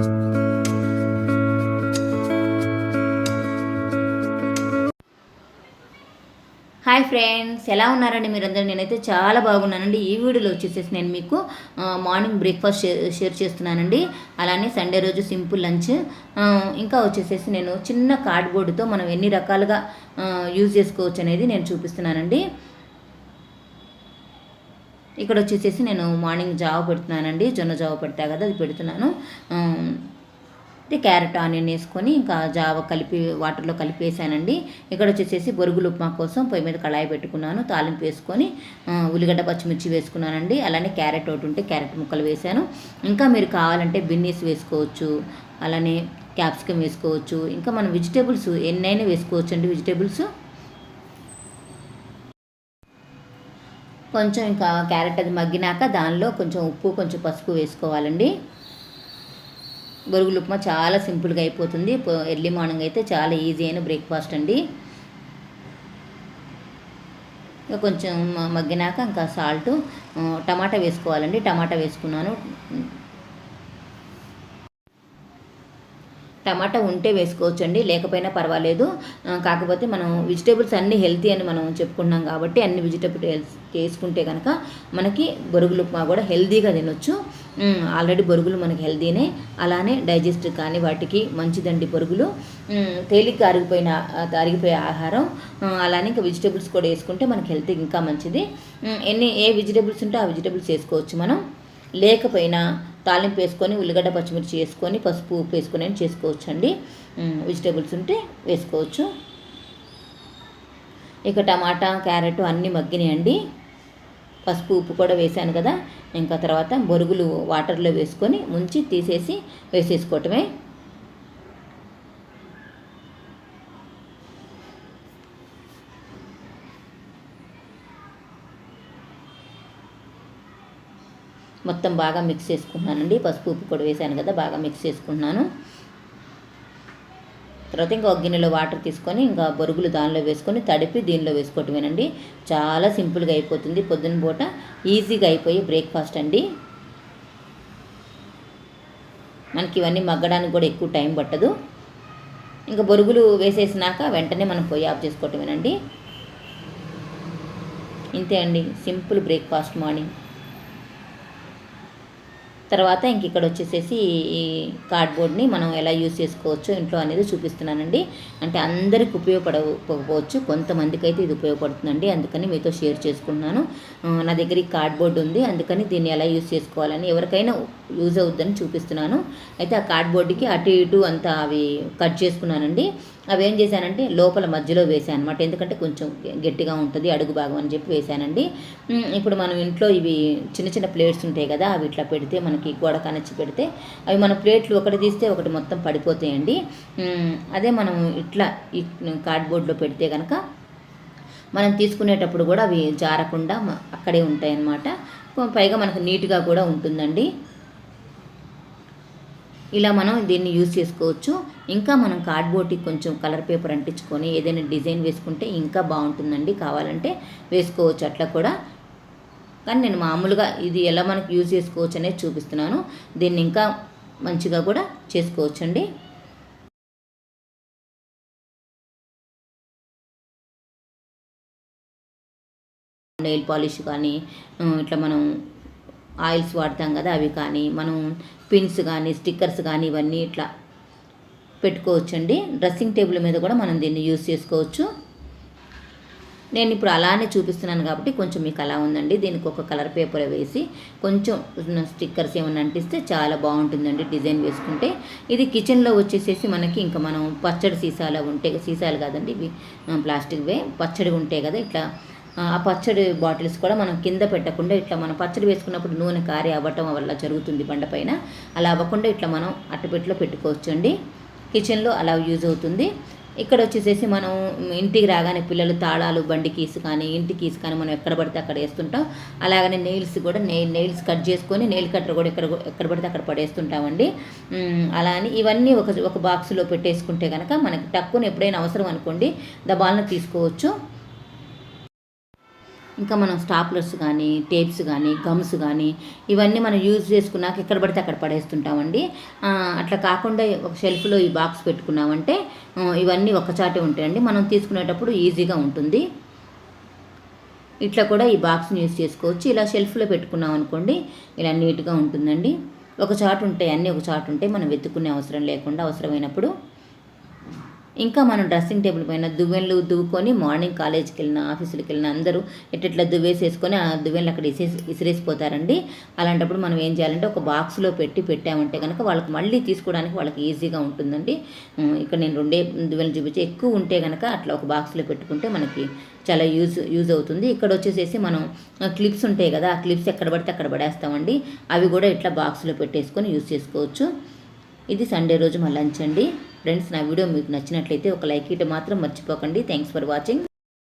Hi friends ఎలా ఉన్నారండి మీరందరూ? నేనైతే చాలా బాగున్నానండి. ఈ వీడియోలో వచ్చేసేసి నేను మీకు మార్నింగ్ బ్రేక్ఫాస్ట్ షేర్ చేస్తున్నానండి. అలానే సండే రోజు సింపుల్ లంచ్. ఇంకా వచ్చేసేసి నేను చిన్న కార్డ్బోర్డుతో మనం ఎన్ని రకాలుగా యూజ్ చేసుకోవచ్చు అనేది నేను చూపిస్తున్నానండి. ఇక్కడ వచ్చేసేసి నేను మార్నింగ్ జావ పెడుతున్నానండి. జొన్న జావ పెడతా కదా అది పెడుతున్నాను. అయితే క్యారెట్ ఆనియన్ వేసుకొని ఇంకా జావ కలిపి వాటర్లో కలిపేసానండి. ఇక్కడ వచ్చేసేసి బొరుగులు ఉప్మా కోసం పొయ్యి మీద కళాయి పెట్టుకున్నాను. తాలింపు వేసుకొని ఉల్లిగడ్డ పచ్చిమిర్చి వేసుకున్నానండి. అలానే క్యారెట్ ఒకటి ఉంటే క్యారెట్ ముక్కలు వేసాను ఇంకా మీరు కావాలంటే బిన్నీస్ వేసుకోవచ్చు. అలానే క్యాప్సికమ్ వేసుకోవచ్చు. ఇంకా మనం వెజిటేబుల్స్ ఎన్నైనా వేసుకోవచ్చు అండి వెజిటేబుల్స్ కొంచెం ఇంకా క్యారెట్ అది మగ్గినాక దానిలో కొంచెం ఉప్పు కొంచెం పసుపు వేసుకోవాలండి. బొరుగులు ఉప్మా చాలా సింపుల్గా అయిపోతుంది. ఎర్లీ మార్నింగ్ అయితే చాలా ఈజీ అయిన బ్రేక్ఫాస్ట్ అండి. ఇంకా కొంచెం మగ్గినాక ఇంకా సాల్ట్ టమాటా వేసుకోవాలండి. టమాటా వేసుకున్నాను. టమాటా ఉంటే వేసుకోవచ్చు అండి లేకపోయినా పర్వాలేదు. కాకపోతే మనం వెజిటేబుల్స్ అన్నీ హెల్తీ అని మనం చెప్పుకున్నాం కాబట్టి అన్ని వెజిటేబుల్స్ వేసుకుంటే కనుక మనకి బొరుగులు ఉప్మా కూడా హెల్తీగా తినొచ్చు. ఆల్రెడీ బొరుగులు మనకి హెల్తీనే. అలానే డైజెస్ట్ కానీ వాటికి మంచిదండి బొరుగులు. తేలిక అరిగిపోయిన అరిగిపోయే ఆహారం. అలానే ఇంకా వెజిటేబుల్స్ కూడా వేసుకుంటే మనకి హెల్త్ ఇంకా మంచిది. ఎన్ని ఏ వెజిటేబుల్స్ ఉంటే ఆ వెజిటేబుల్స్ వేసుకోవచ్చు మనం. లేకపోయినా తాలింపు వేసుకొని ఉల్లిగడ్డ పచ్చిమిర్చి వేసుకొని పసుపు ఉప్పు వేసుకొని చేసుకోవచ్చు అండి వెజిటేబుల్స్ ఉంటే వేసుకోవచ్చు. ఇక టమాటా క్యారెట్ అన్నీ మగ్గినాయండి. పసుపు ఉప్పు కూడా వేసాను కదా. ఇంకా తర్వాత బొరుగులు వాటర్లో వేసుకొని ముంచి తీసేసి వేసేసుకోవటమే. మొత్తం బాగా మిక్స్ చేసుకుంటున్నానండి. పసుపు ఉప్పు కూడా వేసాను కదా బాగా మిక్స్ చేసుకుంటున్నాను. తర్వాత ఇంకా ఒక గిన్నెలో వాటర్ తీసుకొని ఇంకా బొరుగులు దానిలో వేసుకొని తడిపి దీనిలో వేసుకోవటమేనండి. చాలా సింపుల్గా అయిపోతుంది. పొద్దున పూట ఈజీగా అయిపోయి బ్రేక్ఫాస్ట్ అండి. మనకి ఇవన్నీ మగ్గడానికి కూడా ఎక్కువ టైం పట్టదు. ఇంకా బొరుగులు వేసేసినాక వెంటనే మనం పొయ్యి ఆఫ్ చేసుకోవటమేనండి. ఇంతే అండి. సింపుల్ బ్రేక్ఫాస్ట్ మార్నింగ్ తర్వాత ఇంక ఇక్కడ వచ్చేసేసి ఈ కార్డ్బోర్డ్ని మనం ఎలా యూజ్ చేసుకోవచ్చు ఇంట్లో అనేది చూపిస్తున్నానండి. అంటే అందరికి ఉపయోగపడకపోవచ్చు కొంతమందికి అయితే ఇది ఉపయోగపడుతుందండి. అందుకని మీతో షేర్ చేసుకుంటున్నాను. నా దగ్గర ఈ కార్డ్బోర్డ్ ఉంది. అందుకని దీన్ని ఎలా యూజ్ చేసుకోవాలని ఎవరికైనా యూజ్ అవుద్దని చూపిస్తున్నాను. అయితే ఆ కార్డ్బోర్డ్కి అటు ఇటు అంతా అవి కట్ చేసుకున్నానండి. అవి ఏం చేశానంటే లోపల మధ్యలో వేసాను అనమాట ఎందుకంటే కొంచెం గట్టిగా ఉంటుంది అడుగు భాగం అని చెప్పి వేసానండి ఇప్పుడు మనం ఇంట్లో ఇవి చిన్న చిన్న ప్లేట్స్ ఉంటాయి కదా అవి ఇట్లా పెడితే మనకి గోడ కనచ్చి పెడితే అవి మన ప్లేట్లు ఒకటి తీస్తే ఒకటి మొత్తం పడిపోతాయండి. అదే మనం ఇట్లా ఈ కార్డ్బోర్డ్లో పెడితే కనుక మనం తీసుకునేటప్పుడు కూడా అవి జారకుండా అక్కడే ఉంటాయి అన్నమాట పైగా మనకు నీట్గా కూడా ఉంటుందండి. ఇలా మనం దీన్ని యూజ్ చేసుకోవచ్చు. ఇంకా మనం కార్డ్బోర్డ్కి కొంచెం కలర్ పేపర్ అంటించుకొని ఏదైనా డిజైన్ వేసుకుంటే ఇంకా బాగుంటుందండి. కావాలంటే వేసుకోవచ్చు అట్లా కూడా. కానీ నేను మామూలుగా ఇది ఎలా మనకు యూజ్ చేసుకోవచ్చు అనేది చూపిస్తున్నాను. దీన్ని ఇంకా మంచిగా కూడా చేసుకోవచ్చండి. నెయిల్ పాలిష్ కానీ ఇట్లా మనం ఆయిల్స్ వాడతాం కదా అవి కానీ మనం పిన్స్ కానీ స్టిక్కర్స్ కానీ ఇవన్నీ ఇట్లా పెట్టుకోవచ్చండి. డ్రెస్సింగ్ టేబుల్ మీద కూడా మనం దీన్ని యూస్ చేసుకోవచ్చు. నేను ఇప్పుడు అలానే చూపిస్తున్నాను కాబట్టి కొంచెం మీకు అలా ఉందండి. దీనికి ఒక కలర్ పేపర్ వేసి కొంచెం స్టిక్కర్స్ ఏమైనా అంటిస్తే చాలా బాగుంటుందండి డిజైన్ వేసుకుంటే. ఇది కిచెన్లో వచ్చేసేసి మనకి ఇంకా మనం పచ్చడి సీసాలు ఉంటాయి సీసాలు కాదండి ఇవి ప్లాస్టిక్వే పచ్చడి ఉంటాయి కదా ఇట్లా ఆ పచ్చడి బాటిల్స్ కూడా మనం కింద పెట్టకుండా ఇట్లా మనం పచ్చడి వేసుకున్నప్పుడు నూనె కారి అవ్వటం వల్ల జరుగుతుంది బండపైన అలా అవ్వకుండా ఇట్లా మనం అట్టపెట్టిలో పెట్టుకోవచ్చు అండి కిచెన్లో అలా యూజ్ అవుతుంది. ఇక్కడ వచ్చేసేసి మనం ఇంటికి రాగానే పిల్లలు తాళాలు బండి కీస్ కానీ ఇంటి కీస్ కానీ మనం ఎక్కడ పడితే అక్కడ వేస్తుంటాం. అలాగనే నెయిల్స్ కూడా నెయిల్ నెయిల్స్ కట్ చేసుకొని నెయిల్ కట్టర్ కూడా ఎక్కడ ఎక్కడ పడితే అక్కడ పడేస్తుంటామండి. అలా అని ఇవన్నీ ఒక ఒక బాక్స్లో పెట్టేసుకుంటే కనుక మనకి టక్కున ఎప్పుడైనా అవసరం అనుకోండి దబాలను తీసుకోవచ్చు. ఇంకా మనం స్టాప్లర్స్ కానీ టేప్స్ కానీ గమ్స్ కానీ ఇవన్నీ మనం యూజ్ చేసుకున్నాక ఎక్కడ పడితే అక్కడ పడేస్తుంటామండి. అట్లా కాకుండా ఒక షెల్ఫ్లో ఈ బాక్స్ పెట్టుకున్నామంటే ఇవన్నీ ఒకచాటే ఉంటాయండి. మనం తీసుకునేటప్పుడు ఈజీగా ఉంటుంది. ఇట్లా కూడా ఈ బాక్స్ని యూజ్ చేసుకోవచ్చు. ఇలా షెల్ఫ్లో పెట్టుకున్నాం అనుకోండి ఇలా నీట్గా ఉంటుందండి. ఒక చాటు ఉంటాయి అన్నీ ఒక చాటు ఉంటాయి. మనం వెతుక్కునే అవసరం లేకుండా అవసరమైనప్పుడు ఇంకా మనం డ్రెస్సింగ్ టేబుల్ పైన దువ్వెన్లు దువ్వుకొని మార్నింగ్ కాలేజ్కి వెళ్ళిన ఆఫీసులకు వెళ్ళిన అందరూ ఎట్లా దువ్వేసేసుకొని ఆ దువ్వెనలు అక్కడ ఇసేసి ఇసిరేసిపోతారండి. అలాంటప్పుడు మనం ఏం చేయాలంటే ఒక బాక్స్లో పెట్టి పెట్టామంటే కనుక వాళ్ళకి మళ్ళీ తీసుకోవడానికి వాళ్ళకి ఈజీగా ఉంటుందండి. ఇక్కడ నేను రెండే దువ్వెలు చూపించి ఎక్కువ ఉంటే కనుక అట్లా ఒక బాక్స్లో పెట్టుకుంటే మనకి చాలా యూజ్ యూజ్ అవుతుంది. ఇక్కడ వచ్చేసేసి మనం క్లిప్స్ ఉంటాయి కదా ఆ క్లిప్స్ ఎక్కడ పడితే అక్కడ పడేస్తామండి. అవి కూడా ఇట్లా బాక్స్లో పెట్టేసుకొని యూజ్ చేసుకోవచ్చు. ఇది సండే రోజు మా లంచ్ అండి. ఫ్రెండ్స్ నా వీడియో మీకు నచ్చినట్లయితే ఒక లైక్ ఇటు మాత్రం మర్చిపోకండి. Thanks for watching